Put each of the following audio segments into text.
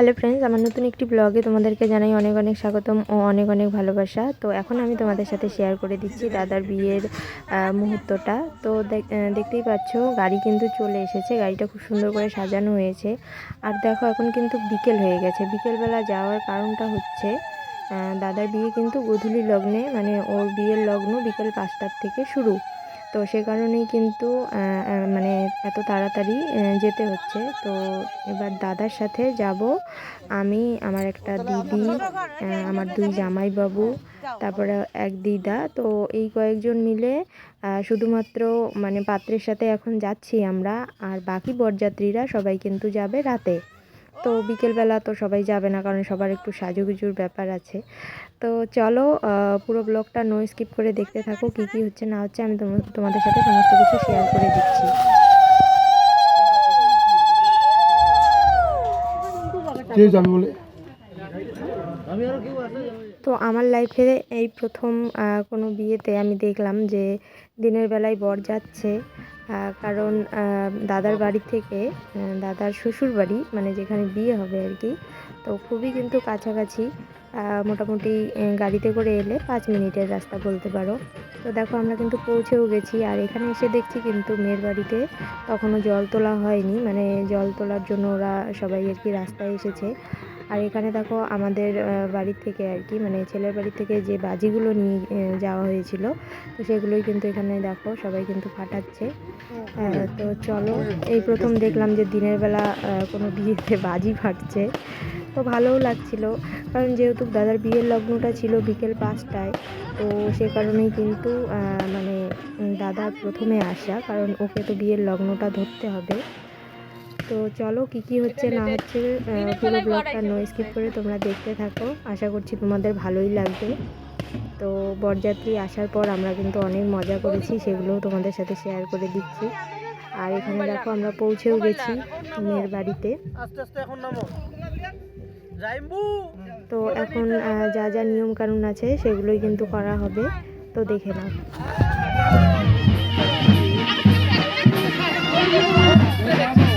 Hello friends আমার নতুন একটি ব্লগে তোমাদেরকে জানাই অনেক অনেক স্বাগতম ও অনেক অনেক ভালোবাসা। তো এখন আমি তোমাদের সাথে শেয়ার করে দিচ্ছি দাদার বিয়ের মুহূর্তটা। তো দেখ- দেখতেই পাচ্ছ, গাড়ি কিন্তু চলে এসেছে। গাড়িটা খুব সুন্দর করে সাজানো হয়েছে। আর দেখো এখন কিন্তু বিকেল হয়ে গেছে। বিকেলবেলা যাওয়ার কারণটা হচ্ছে দাদার বিয়ে কিন্তু গধূলি লগ্নে মানে ওর বিয়ের লগ্ন বিকেল পাঁচটার থেকে শুরু। তো সে কারণেই কিন্তু মানে এত তাড়াতাড়ি যেতে হচ্ছে। তো এবার দাদার সাথে যাব। আমি, আমার একটা দিদি আমার দুই জামাইবাবু, তারপরে এক দিদা। তো এই কয়েকজন মিলে শুধুমাত্র মানে পাত্রের সাথে এখন যাচ্ছি আমরা। আর বাকি বরযাত্রীরা সবাই কিন্তু যাবে রাতে। তো বিকেলবেলা তো সবাই যাবে না কারণ সবার একটু সাজুগুজুর ব্যাপার আছে। তো চলো পুরো ব্লগটা নো স্কিপ করে দেখতে থাকো কী কী হচ্ছে না হচ্ছে আমি তোম- তোমাদের সাথে সমস্ত কিছু শেয়ার করে দিচ্ছি। তো আমার লাইফে এই প্রথম কোনো বিয়েতে আমি দেখলাম যে দিনের বেলায় বর যাচ্ছে কারণ দাদার বাড়ি থেকে দাদার শ্বশুর বাড়ি মানে যেখানে বিয়ে হবে আর কি, তো খুবই কিন্তু কাছাকাছি মোটামুটি গাড়িতে করে এলে পাঁচ মিনিটের রাস্তা বলতে পারো। তো দেখো আমরা কিন্তু পৌঁছেও গেছি, আর এখানে এসে দেখছি কিন্তু মেয়ের বাড়িতে তখনও জল তোলা হয়নি মানে জল তোলার জন্য ওরা সবাই আর কি রাস্তায় এসেছে। আর এখানে দেখো আমাদের বাড়ির থেকে আর কি মানে ছেলের বাড়ি থেকে যে বাজিগুলো নিয়ে যাওয়া হয়েছিল তো সেগুলোই কিন্তু এখানে দেখো সবাই কিন্তু ফাটাচ্ছে। আহ, তো চলো এই প্রথম দেখলাম যে দিনের বেলা কোনো বিয়েতে বাজি ফাটছে তো ভালোও লাগছিল কারণ যেহেতু দাদার বিয়ের লগ্নটা ছিল বিকেল পাঁচটায় তো সে কারণেই কিন্তু মানে দাদা প্রথমে আসা কারণ ওকে তো বিয়ের লগ্নটা ধরতে হবে। তো চলো কি কি হচ্ছে না হচ্ছে পুরো ব্লগটা নো স্কিপ করে তোমরা দেখতে থাকো আশা করছি তোমাদের ভালোই লাগবে তো বরযাত্রী আসার পর আমরা কিন্তু অনেক মজা করেছি সেগুলোও তোমাদের সাথে শেয়ার করে দিচ্ছি আর এখানে দেখো আমরা পৌঁছেও গেছি মেয়ের বাড়িতে আস্তে আস্তে এখন নামো রাইম্বু তো এখন যা যা নিয়ম কানুন আছে সেগুলোই কিন্তু করা হবে তো দেখে নাও হ্যালো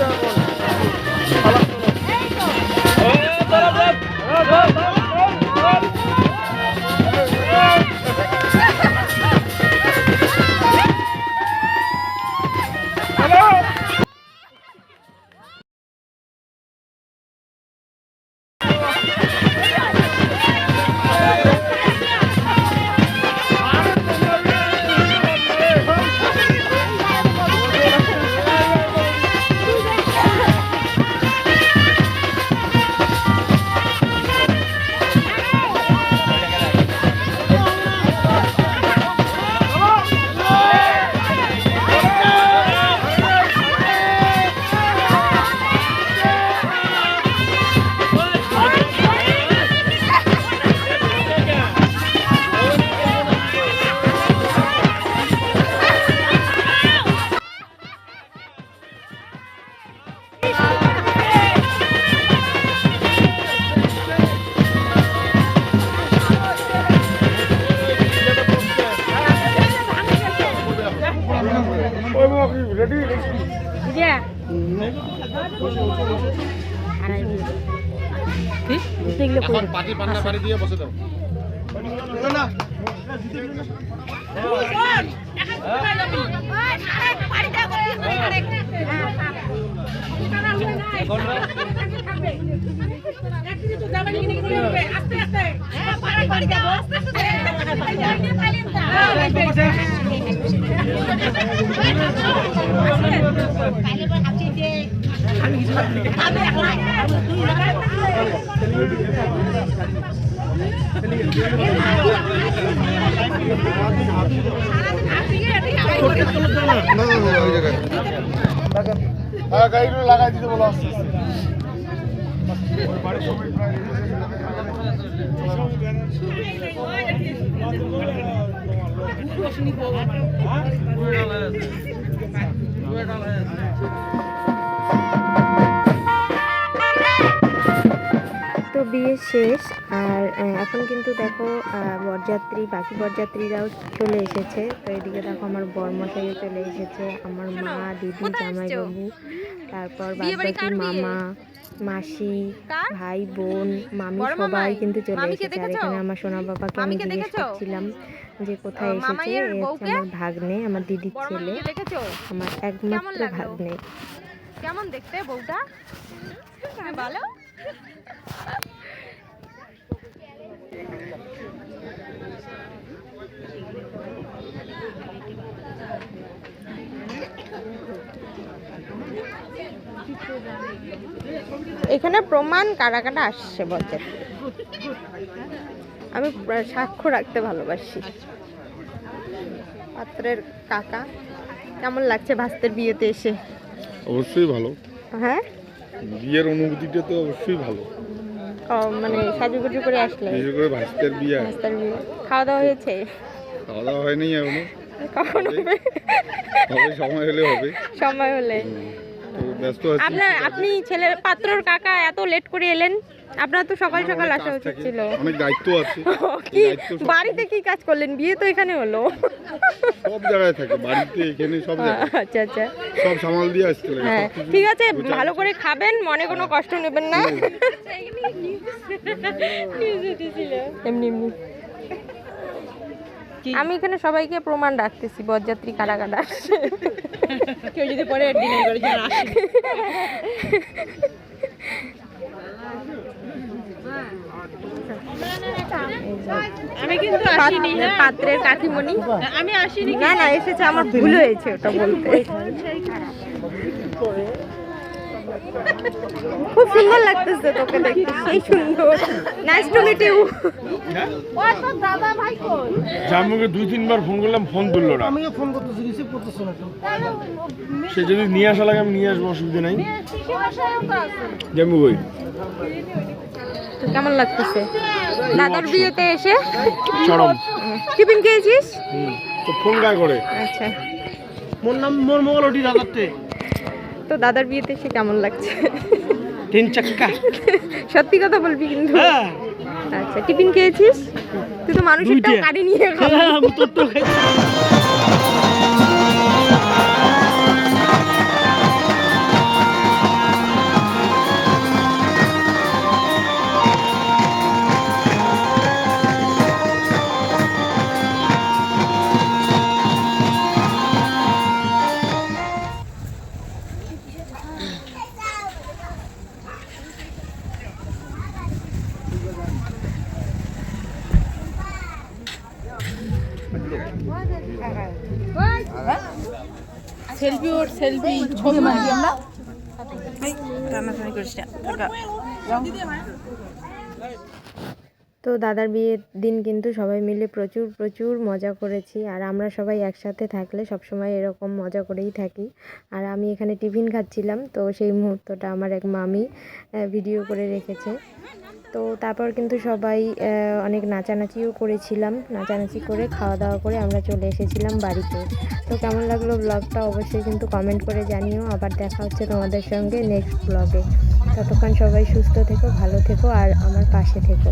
কি হচ্ছে এখন পাটি পান্না বাড়ি দিয়ে বসে না গাড়িগুলো লাগাই দিতে বলো আস্তে আস্তে তো বিয়ে শেষ আর এখন কিন্তু দেখো বরযাত্রী বাকি বরযাত্রীরাও চলে এসেছে। তো এদিকে দেখো আমার বরমশাইও চলে এসেছে আমার মা দিদি জামাইবাবু তারপর বাদবাকি মামা মাসি ভাই বোন মামি সবাই কিন্তু চলে এসেছে। আর এখানে আমার সোনা বাবাকে আমি জিজ্ঞেস করছিলাম। যে কোথায় এসেছে আমার ভাগ্নে আমার দিদির ছেলে আমার একমাত্র? ভাগ্নে। কেমন দেখতে বউটা? হ্যাঁ, ভালো এখানে প্রমাণ কারা কারা আসছে বরযাত্রী আমি সাক্ষ্য রাখতে ভালোবাসি। পাত্রের কাকা কেমন লাগছে ভাস্তের বিয়েতে এসে? অবশ্যই ভালো। হ্যাঁ? বিয়ের অনুভূতিটা তো অবশ্যই ভালো। মানে সাজুগুজু করে আসলে? বিশেষ করে ভাস্তের বিয়ে। ভাস্তের বিয়ে। খাওয়া দাওয়া হয়েছে? খাওয়া দাওয়া হয়নি এখনও। কখন হবে। সময় হলে হবে। সময় হলে। আপনার আপনি ছেলের পাত্রর কাকা এত লেট করে এলেন। আপনার তো সকাল সকাল আসা উচিত ছিল। অনেক দায়িত্ব আছে। কি বাড়িতে কি কাজ করলেন? বিয়ে তো এখানে হলো। সব জায়গায় থাকে বাড়িতে এখানে সব আচ্ছা আচ্ছা। সব সামাল দিয়ে আসতে লাগে হ্যাঁ ঠিক আছে ভালো করে খাবেন মনে কোনো কষ্ট নেবেন না। এমনি এমনি। আমি এখানে সবাইকে প্রমাণ রাখতেছি বরযাত্রী কারা কারা আসছে। কেউ যদি পরে করে যেন আসে। আমি কিন্তু আসিনি হ্যাঁ। পাত্রের কাকিমণি। আমি আসিনি না না এসেছে আমার ভুল হয়েছে ওটা বলতে। খুব সুন্দর লাগতেছে তোকে দেখতে সেই সুন্দর। নাইস টু মিট ইউ দাদা ভাই কই? জাম্মুকে দুই তিনবার ফোন করলাম ফোন তুললো না। আমিও ফোন করতেছি রিসিভ করতেছে না সে যদি নিয়ে আসা লাগে আমি নিয়ে আসব অসুবিধা নাই। কই? কেমন লাগতেছে? দাদার বিয়েতে এসে? চরম। টিফিন খেয়েছিস? তো ফোন গায়ে করে। আচ্ছা। মোর নাম মোর মোবাইল ওটি দাদাতে তো দাদার বিয়েতে সে কেমন লাগছে? তিন চাক্কা। সত্যি কথা বলবি কিন্তু। হ্যাঁ। আচ্ছা টিফিন খেয়েছিস? তুই তো মানুষেরটাও গাড়ি নিয়ে খাবি। সেলফি ওর সেলফি ছবি মারি আমরা? তো দাদার বিয়ের দিন কিন্তু সবাই মিলে প্রচুর প্রচুর মজা করেছি। আর আমরা সবাই একসাথে থাকলে সব সময় এরকম মজা করেই থাকি। আর আমি এখানে টিফিন খাচ্ছিলাম তো সেই মুহূর্তটা আমার এক মামি ভিডিও করে রেখেছে। তো তারপর কিন্তু সবাই অনেক নাচানাচিও করেছিলাম। নাচানাচি করে খাওয়া দাওয়া করে আমরা চলে এসেছিলাম বাড়িতে। তো কেমন লাগল ব্লগটা অবশ্যই কিন্তু কমেন্ট করে জানিও। আবার দেখা হচ্ছে তোমাদের সঙ্গে নেক্সট ব্লগে ততক্ষণ সবাই সুস্থ থেকো, ভালো থেকো, আর আমার পাশে থেকো।